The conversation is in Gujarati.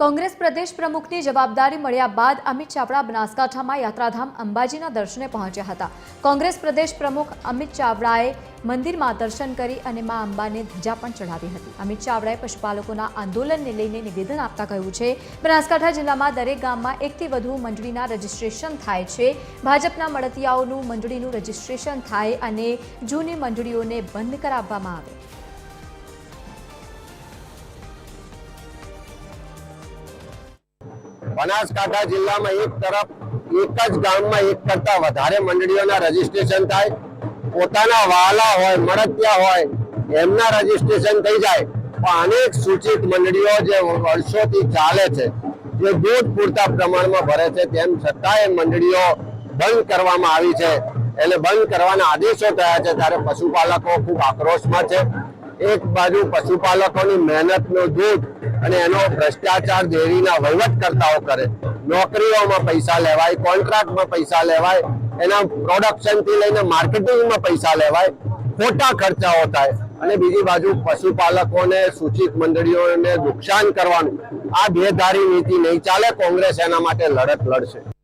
કોંગ્રેસ પ્રદેશ પ્રમુખની જવાબદારી મળ્યા બાદ અમિત ચાવડા બનાસકાંઠામાં યાત્રાધામ અંબાજીના દર્શને પહોંચ્યા હતા. કોંગ્રેસ પ્રદેશ પ્રમુખ અમિત ચાવડાએ મંદિરમાં દર્શન કરી અને મા અંબાને ધજા પણ ચઢાવી હતી. અમિત ચાવડાએ પશુપાલકોના આંદોલનને લઈને નિવેદન આપતા કહ્યું છે, બનાસકાંઠા જિલ્લામાં દરેક ગામમાં એકથી વધુ મંડળીના રજીસ્ટ્રેશન થાય છે. ભાજપના મળતિયાઓનું મંડળીનું રજીસ્ટ્રેશન થાય અને જૂની મંડળીઓને બંધ કરાવવામાં આવે. બનાસકાંઠા જિલ્લામાં એક તરફ એક જ ગામમાં એક કરતા વધારે મંડળીઓના રજીસ્ટ્રેશન થાય, પોતાના વાલા હોય, મળતિયા હોય, એમના રજીસ્ટ્રેશન થઈ જાય. પણ અનેક સૂચિત મંડળીઓ જે વર્ષોથી ચાલે છે, જે દૂધ પૂરતા પ્રમાણમાં ભરે છે, તેમ છતાં એ મંડળીઓ બંધ કરવામાં આવી છે. એટલે બંધ કરવાના આદેશો થયા છે, ત્યારે પશુપાલકો ખૂબ આક્રોશમાં છે. એક બાજુ પશુપાલકોની મહેનતનું દૂધ અને એનો ભ્રષ્ટાચાર ડેરીના વહીવટકર્તાઓ કરે. નોકરીઓમાં પૈસા લેવાય, કોન્ટ્રાક્ટમાં પૈસા લેવાય, એના પ્રોડક્શનથી લઈને માર્કેટિંગમાં પૈસા લેવાય, ખોટા ખર્ચાઓ થાય. અને બીજી બાજુ પશુપાલકોને, સૂચિત મંડળીઓને નુકસાન કરવાનું. આ બેધારી નીતિ નહીં ચાલે, કોંગ્રેસ એના માટે લડત લડશે.